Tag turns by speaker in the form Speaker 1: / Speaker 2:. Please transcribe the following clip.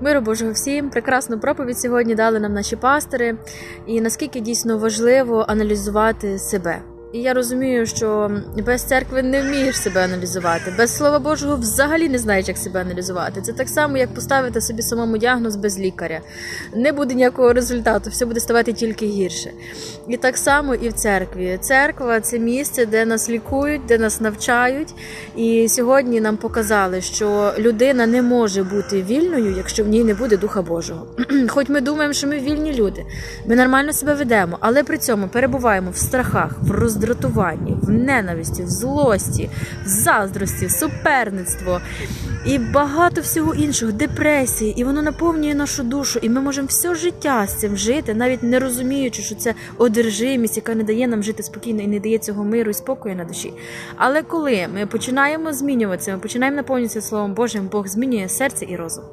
Speaker 1: Миру Божого всім, прекрасну проповідь сьогодні дали нам наші пастори, і наскільки дійсно важливо аналізувати себе. І я розумію, що без церкви не вмієш себе аналізувати, без слова Божого взагалі не знаєш, як себе аналізувати. Це так само, як поставити собі самому діагноз без лікаря. Не буде ніякого результату, все буде ставати тільки гірше. І так само і в церкві. Церква це місце, де нас лікують, де нас навчають. І сьогодні нам показали, що людина не може бути вільною, якщо в ній не буде Духа Божого. Хоч ми думаємо, що ми вільні люди, ми нормально себе ведемо, але при цьому перебуваємо в страхах, в роздратуванні, в ненависті, в злості, в заздрості, в суперництво і багато всього іншого, депресії, і воно наповнює нашу душу. І ми можемо все життя з цим жити, навіть не розуміючи, що це одержимість, яка не дає нам жити спокійно і не дає цього миру і спокою на душі. Але коли ми починаємо змінюватися, ми починаємо наповнюватися Словом Божим, Бог змінює серце і розум.